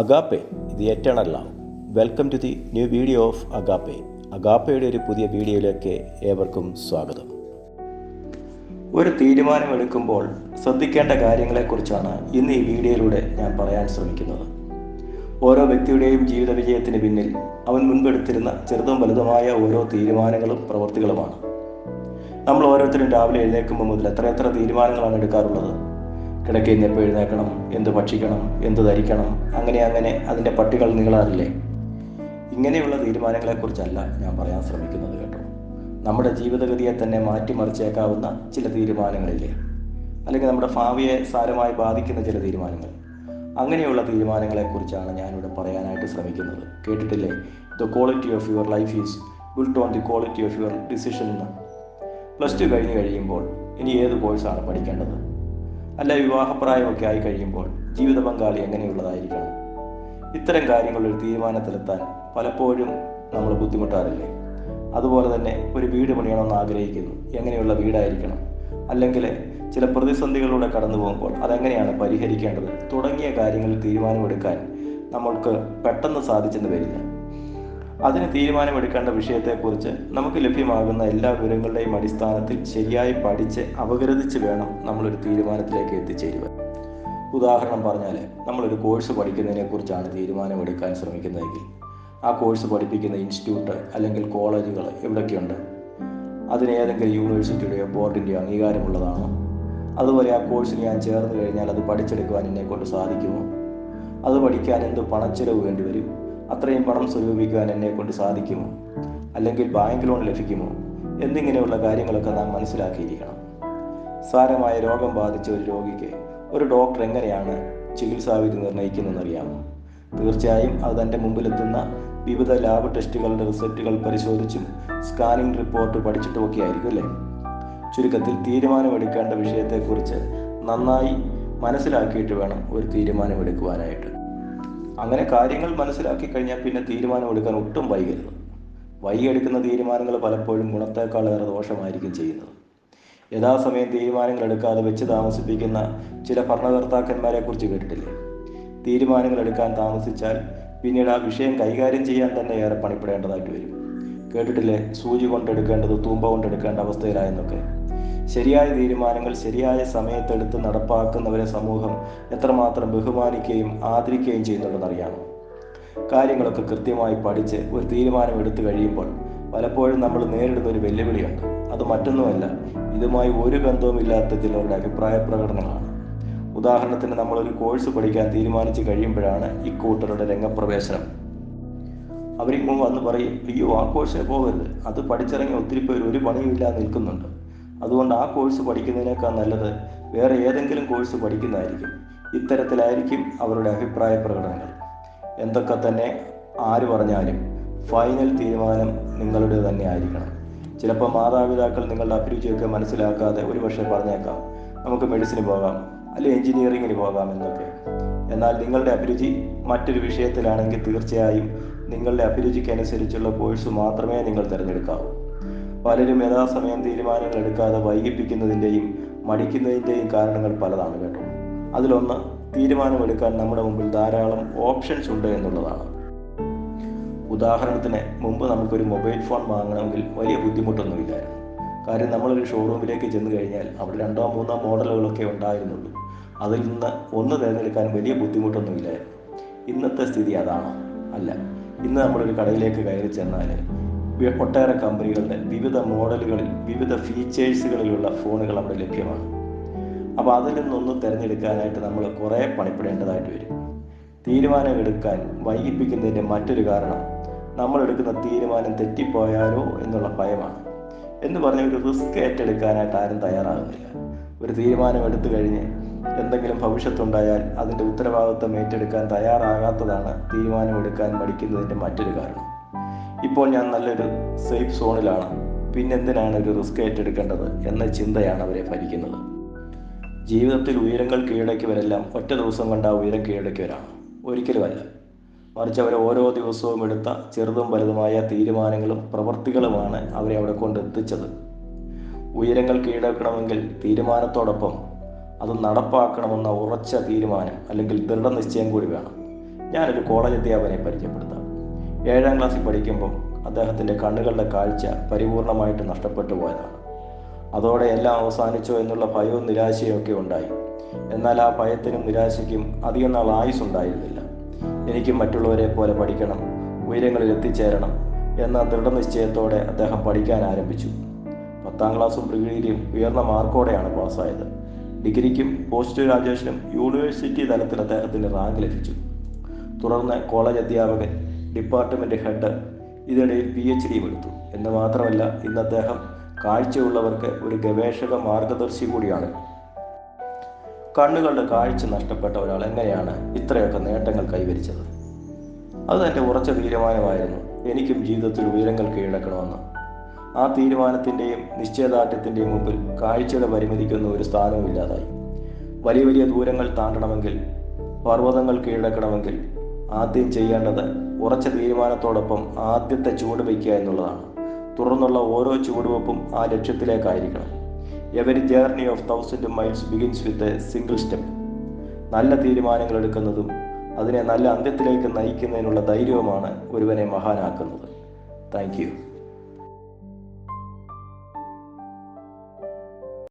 Agape the eternal love welcome to the new video of Agape അഗാപ്പയുടെ ഒരു പുതിയ വീഡിയോയിലേക്ക് ഏവർക്കും സ്വാഗതം. ഒരു തീരുമാനമെടുക്കുമ്പോൾ ശ്രദ്ധിക്കേണ്ട കാര്യങ്ങളെക്കുറിച്ചാണ് ഇന്ന് ഈ വീഡിയോയിലൂടെ ഞാൻ പറയാൻ ശ്രമിക്കുന്നത്. ഓരോ വ്യക്തിയുടെയും ജീവിത വിജയത്തിന് പിന്നിൽ അവൻ മുൻപെടുത്തിരുന്ന ചെറുതും വലുതുമായ ഓരോ തീരുമാനങ്ങളും പ്രവൃത്തികളുമാണ്. നമ്മൾ ഓരോരുത്തരും രാവിലെ എഴുന്നേൽക്കുമ്പോൾ മുതൽ എത്ര എത്ര തീരുമാനങ്ങളാണ് എടുക്കാറുള്ളത്? കിടക്കയിൽ എപ്പോൾ എഴുന്നേക്കണം എന്ത് ഭക്ഷിക്കണം? എന്ത് ധരിക്കണം? അങ്ങനെ അങ്ങനെ അതിന്റെ പട്ടികൾ നീളാറില്ലേ ഇങ്ങനെയുള്ള തീരുമാനങ്ങളെക്കുറിച്ചല്ല ഞാൻ പറയാൻ ശ്രമിക്കുന്നത് കേട്ടോ. നമ്മുടെ ജീവിതഗതിയെ തന്നെ മാറ്റിമറിച്ചേക്കാവുന്ന ചില തീരുമാനങ്ങളില്ലേ? അല്ലെങ്കിൽ നമ്മുടെ ഭാവിയെ സാരമായി ബാധിക്കുന്ന ചില തീരുമാനങ്ങൾ. അങ്ങനെയുള്ള തീരുമാനങ്ങളെക്കുറിച്ചാണ് ഞാനിവിടെ പറയാനായിട്ട് ശ്രമിക്കുന്നത്. കേട്ടിട്ടില്ലേ? The quality of your life is built on the quality of your decision എന്ന്. പ്ലസ് ടു കഴിഞ്ഞ് കഴിയുമ്പോൾ ഇനി ഏത് കോഴ്സാണ് പഠിക്കേണ്ടത്? അല്ല വിവാഹപ്രായമൊക്കെ ആയി കഴിയുമ്പോൾ ജീവിത പങ്കാളി എങ്ങനെയുള്ളതായിരിക്കണം? ഇത്തരം കാര്യങ്ങളിൽ തീരുമാനത്തിലെത്താൻ പലപ്പോഴും നമ്മൾ ബുദ്ധിമുട്ടാറില്ലേ? അതുപോലെ തന്നെ ഒരു വീട് പണിയണമെന്ന് ആഗ്രഹിക്കുന്നു. എങ്ങനെയുള്ള വീടായിരിക്കണം? അല്ലെങ്കിൽ ചില പ്രതിസന്ധികളിലൂടെ കടന്നു പോകുമ്പോൾ അതെങ്ങനെയാണ് പരിഹരിക്കേണ്ടത്? തുടങ്ങിയ കാര്യങ്ങളിൽ തീരുമാനമെടുക്കാൻ നമ്മൾക്ക് പെട്ടെന്ന് സാധിച്ചെന്ന് വരില്ല. അതിന് തീരുമാനമെടുക്കേണ്ട വിഷയത്തെക്കുറിച്ച് നമുക്ക് ലഭ്യമാകുന്ന എല്ലാ വിവരങ്ങളുടെയും അടിസ്ഥാനത്തിൽ ശരിയായി പഠിച്ച് അപഗ്രഥിച്ച് വേണം നമ്മളൊരു തീരുമാനത്തിലേക്ക് എത്തിച്ചേരുക ഉദാഹരണം പറഞ്ഞാൽ നമ്മളൊരു കോഴ്സ് പഠിക്കുന്നതിനെക്കുറിച്ചാണ് തീരുമാനമെടുക്കാൻ ശ്രമിക്കുന്നതെങ്കിൽ. ആ കോഴ്സ് പഠിപ്പിക്കുന്ന ഇൻസ്റ്റിറ്റ്യൂട്ട് അല്ലെങ്കിൽ കോളേജുകൾ എവിടെയൊക്കെയുണ്ട് അതിന് ഏതെങ്കിലും യൂണിവേഴ്സിറ്റിയുടെയോ ബോർഡിന്റെയോ അംഗീകാരമുള്ളതാണോ? അതുപോലെ ആ കോഴ്സിന് ഞാൻ ചേർന്ന് കഴിഞ്ഞാൽ അത് പഠിച്ചെടുക്കുവാൻ എന്നെക്കൊണ്ട് സാധിക്കുമോ? അത് പഠിക്കാൻ എന്ത് പണച്ചിലവ് വേണ്ടി വരും അത്രയും പണം സ്വരൂപിക്കുവാൻ എന്നെ കൊണ്ട് സാധിക്കുമോ? അല്ലെങ്കിൽ ബാങ്ക് ലോൺ ലഭിക്കുമോ? എന്നിങ്ങനെയുള്ള കാര്യങ്ങളൊക്കെ നാം മനസ്സിലാക്കിയിരിക്കണം. സാരമായ രോഗം ബാധിച്ച ഒരു രോഗിക്ക് ഒരു ഡോക്ടർ എങ്ങനെയാണ് ചികിത്സാവിധി നിർണയിക്കുന്നതെന്നറിയാമോ തീർച്ചയായും അത് തന്റെ മുമ്പിലെത്തുന്ന വിവിധ ലാബ് ടെസ്റ്റുകളുടെ റിസൾട്ടുകൾ പരിശോധിച്ചും സ്കാനിംഗ് റിപ്പോർട്ട് പഠിച്ചിട്ടുമൊക്കെ ആയിരിക്കും അല്ലേ? ചുരുക്കത്തിൽ തീരുമാനമെടുക്കേണ്ട വിഷയത്തെക്കുറിച്ച് നന്നായി മനസ്സിലാക്കിയിട്ട് വേണം ഒരു തീരുമാനമെടുക്കുവാനായിട്ട്. അങ്ങനെ കാര്യങ്ങൾ മനസ്സിലാക്കി കഴിഞ്ഞാൽ പിന്നെ തീരുമാനമെടുക്കാൻ ഒട്ടും വൈകരുത്. വൈകിയെടുക്കുന്ന തീരുമാനങ്ങൾ പലപ്പോഴും ഗുണത്തേക്കാൾ ഏറെ ദോഷമായിരിക്കും ചെയ്യുന്നത്. യഥാസമയം തീരുമാനങ്ങൾ എടുക്കാതെ വെച്ച് താമസിപ്പിക്കുന്ന ചില ഭരണകർത്താക്കന്മാരെ കുറിച്ച് കേട്ടിട്ടില്ലേ? തീരുമാനങ്ങൾ എടുക്കാൻ താമസിച്ചാൽ പിന്നീട് ആ വിഷയം കൈകാര്യം ചെയ്യാൻ തന്നെ ഏറെ പണിപ്പെടേണ്ടതായിട്ട് വരും. കേട്ടിട്ടില്ലേ? സൂചി കൊണ്ടെടുക്കേണ്ടത് തൂമ്പ കൊണ്ടെടുക്കേണ്ട അവസ്ഥയിലായെന്നൊക്കെ. ശരിയായ തീരുമാനങ്ങൾ ശരിയായ സമയത്തെടുത്ത് നടപ്പാക്കുന്നവരെ സമൂഹം എത്രമാത്രം ബഹുമാനിക്കുകയും ആദരിക്കുകയും ചെയ്യുന്നുണ്ടെന്നറിയാമോ കാര്യങ്ങളൊക്കെ കൃത്യമായി പഠിച്ച് ഒരു തീരുമാനം എടുത്തു കഴിയുമ്പോൾ പലപ്പോഴും നമ്മൾ നേരിടുന്ന ഒരു വെല്ലുവിളിയുണ്ട്. അത് മറ്റൊന്നുമല്ല ഇതുമായി ഒരു ബന്ധവുമില്ലാത്ത ചിലരുടെ അഭിപ്രായ പ്രകടനങ്ങളാണ്. ഉദാഹരണത്തിന് നമ്മൾ ഒരു കോഴ്സ് പഠിക്കാൻ തീരുമാനിച്ചു കഴിയുമ്പോഴാണ് ഇക്കൂട്ടരുടെ രംഗപ്രവേശനം. അവരിങ്ങും വന്ന് പറയും അയ്യോ ആ കോഴ്സിന് പോകരുത്. അത് പഠിച്ചിറങ്ങി ഒത്തിരി പേര് ഒരു പണിയുമില്ലാതെ നിൽക്കുന്നുണ്ട്. അതുകൊണ്ട് ആ കോഴ്സ് പഠിക്കുന്നതിനേക്കാൾ നല്ലത് വേറെ ഏതെങ്കിലും കോഴ്സ് പഠിക്കുന്നതായിരിക്കും. ഇത്തരത്തിലായിരിക്കും അവരുടെ അഭിപ്രായ പ്രകടനങ്ങൾ. എന്തൊക്കെ തന്നെ ആര് പറഞ്ഞാലും ഫൈനൽ തീരുമാനം നിങ്ങളുടെ തന്നെ ആയിരിക്കണം. ചിലപ്പോൾ മാതാപിതാക്കൾ നിങ്ങളുടെ അഭിരുചിയൊക്കെ മനസ്സിലാക്കാതെ ഒരുപക്ഷെ പറഞ്ഞേക്കാം. നമുക്ക് മെഡിസിന് പോകാം അല്ലെങ്കിൽ എഞ്ചിനീയറിങ്ങിന് പോകാം എന്നൊക്കെ. എന്നാൽ നിങ്ങളുടെ അഭിരുചി മറ്റൊരു വിഷയത്തിലാണെങ്കിൽ തീർച്ചയായും നിങ്ങളുടെ അഭിരുചിക്കനുസരിച്ചുള്ള കോഴ്സ് മാത്രമേ നിങ്ങൾ തിരഞ്ഞെടുക്കാവൂ. പലരും യഥാസമയം തീരുമാനങ്ങൾ എടുക്കാതെ വൈകിപ്പിക്കുന്നതിന്റെയും മടിക്കുന്നതിന്റെയും കാരണങ്ങൾ പലതാണ് കേട്ടോ. അതിലൊന്ന് തീരുമാനമെടുക്കാൻ നമ്മുടെ മുമ്പിൽ ധാരാളം ഓപ്ഷൻസ് ഉണ്ട് എന്നുള്ളതാണ്. ഉദാഹരണത്തിന് മുമ്പ് നമുക്കൊരു മൊബൈൽ ഫോൺ വാങ്ങണമെങ്കിൽ വലിയ ബുദ്ധിമുട്ടൊന്നുമില്ലായിരുന്നു. കാര്യം നമ്മളൊരു ഷോറൂമിലേക്ക് ചെന്ന് കഴിഞ്ഞാൽ അവിടെ രണ്ടോ മൂന്നോ മോഡലുകളൊക്കെ ഉണ്ടായിരുന്നുള്ളൂ. അതിൽ നിന്ന് ഒന്ന് തിരഞ്ഞെടുക്കാൻ വലിയ ബുദ്ധിമുട്ടൊന്നുമില്ലായിരുന്നു. ഇന്നത്തെ സ്ഥിതി അതാണോ. അല്ല ഇന്ന് നമ്മളൊരു കടയിലേക്ക് കയറി ചെന്നാൽ ഒട്ടേറെ കമ്പനികളുടെ വിവിധ മോഡലുകളിൽ വിവിധ ഫീച്ചേഴ്സുകളിലുള്ള ഫോണുകൾ അവിടെ ലഭ്യമാണ്. അപ്പോൾ അതിൽ നിന്നൊന്ന് തിരഞ്ഞെടുക്കാനായിട്ട് നമ്മൾ കുറേ പണിപ്പെടേണ്ടതായിട്ട് വരും. തീരുമാനമെടുക്കാൻ വൈകിപ്പിക്കുന്നതിന്റെ മറ്റൊരു കാരണം നമ്മൾ എടുക്കുന്ന തീരുമാനം തെറ്റിപ്പോയാലോ എന്നുള്ള ഭയമാണ്. എന്ന് പറഞ്ഞ ഒരു റിസ്ക് ഏറ്റെടുക്കാനായിട്ട് ആരും തയ്യാറാകുന്നില്ല. ഒരു തീരുമാനം എടുത്തു കഴിഞ്ഞ് എന്തെങ്കിലും ഭവിഷ്യത്തുണ്ടായാൽ അതിന്റെ ഉത്തരവാദിത്വം ഏറ്റെടുക്കാൻ തയ്യാറാകാത്തതാണ് തീരുമാനമെടുക്കാൻ മടിക്കുന്നതിന്റെ മറ്റൊരു കാരണം. ഇപ്പോൾ ഞാൻ നല്ലൊരു സേഫ് സോണിലാണ് പിന്നെന്തിനാണ് ഒരു റിസ്ക് ഏറ്റെടുക്കേണ്ടത് എന്ന ചിന്തയാണ് അവരെ ഭരിക്കുന്നത്. ജീവിതത്തിൽ ഉയരങ്ങൾ കീഴടക്കിയവരെല്ലാം ഒറ്റ ദിവസം കണ്ട ഉയരം കീഴടക്കിയവരാണ്. ഒരിക്കലുമല്ല. മറിച്ച് അവർ ഓരോ ദിവസവും എടുത്ത ചെറുതും വലുതുമായ തീരുമാനങ്ങളും പ്രവൃത്തികളുമാണ് അവരെ അവിടെ കൊണ്ടെത്തിച്ചത് ഉയരങ്ങൾ കീഴടക്കണമെങ്കിൽ തീരുമാനത്തോടൊപ്പം അത് നടപ്പാക്കണമെന്ന ഉറച്ച തീരുമാനം അല്ലെങ്കിൽ ദൃഢനിശ്ചയം കൂടി വേണം. ഞാനൊരു കോളേജ് അധ്യാപകനെ പരിചയപ്പെടുത്താം. ഏഴാം ക്ലാസ്സിൽ പഠിക്കുമ്പോൾ അദ്ദേഹത്തിന്റെ കണ്ണുകളുടെ കാഴ്ച പരിപൂർണമായിട്ട് നഷ്ടപ്പെട്ടു പോയതാണ്. അതോടെ എല്ലാം അവസാനിച്ചോ എന്നുള്ള ഭയവും നിരാശയും ഒക്കെ ഉണ്ടായി. എന്നാൽ ആ ഭയത്തിനും നിരാശയ്ക്കും അധികം നാൾ ആയുസ് ഉണ്ടായിരുന്നില്ല എനിക്ക് മറ്റുള്ളവരെ പോലെ പഠിക്കണം ഉയരങ്ങളിൽ എത്തിച്ചേരണം എന്ന ദൃഢനിശ്ചയത്തോടെ അദ്ദേഹം പഠിക്കാൻ ആരംഭിച്ചു. പത്താം ക്ലാസ്സും ഡിഗ്രിയിലും ഉയർന്ന മാർക്കോടെയാണ് പാസ്സായത്. ഡിഗ്രിക്കും പോസ്റ്റ് ഗ്രാജുവേഷനും യൂണിവേഴ്സിറ്റി തലത്തിൽ അദ്ദേഹത്തിന് റാങ്ക് ലഭിച്ചു. തുടർന്ന് കോളേജ് അധ്യാപകൻ ഡിപ്പാർട്ട്മെന്റ് ഹെഡ് ഇതിനിടയിൽ പി എച്ച് ഡിയും എടുത്തു. എന്ന് മാത്രമല്ല ഇന്ന് അദ്ദേഹം കാഴ്ചയുള്ളവർക്ക് ഒരു ഗവേഷക മാർഗദർശി കൂടിയാണ്. കണ്ണുകളുടെ കാഴ്ച നഷ്ടപ്പെട്ട ഒരാൾ എങ്ങനെയാണ് ഇത്രയൊക്കെ നേട്ടങ്ങൾ കൈവരിച്ചത്? അത് എന്റെ ഉറച്ച തീരുമാനമായിരുന്നു. എനിക്കും ജീവിതത്തിൽ ഉയരങ്ങൾ കീഴടക്കണമെന്ന്. ആ തീരുമാനത്തിന്റെയും നിശ്ചയദാർഢ്യത്തിന്റെയും മുമ്പിൽ കാഴ്ചയുടെ പരിമിതിക്കൊന്നും ഒരു സ്ഥാനവും ഇല്ലാതായി. വലിയ വലിയ ദൂരങ്ങൾ താണ്ടണമെങ്കിൽ പർവതങ്ങൾ കീഴടക്കണമെങ്കിൽ ആദ്യം ചെയ്യേണ്ടത് ഉറച്ച തീരുമാനത്തോടൊപ്പം ആദ്യത്തെ ചുവട് വയ്ക്കുക എന്നുള്ളതാണ്. തുടർന്നുള്ള ഓരോ ചുവടുവെപ്പും ആ ലക്ഷ്യത്തിലേക്കായിരിക്കണം. Every journey of thousand miles begins with a single step നല്ല തീരുമാനങ്ങൾ എടുക്കുന്നതും അതിനെ നല്ല അന്ത്യത്തിലേക്ക് നയിക്കുന്നതിനുള്ള ധൈര്യവുമാണ് ഒരുവനെ മഹാനാക്കുന്നത്. താങ്ക്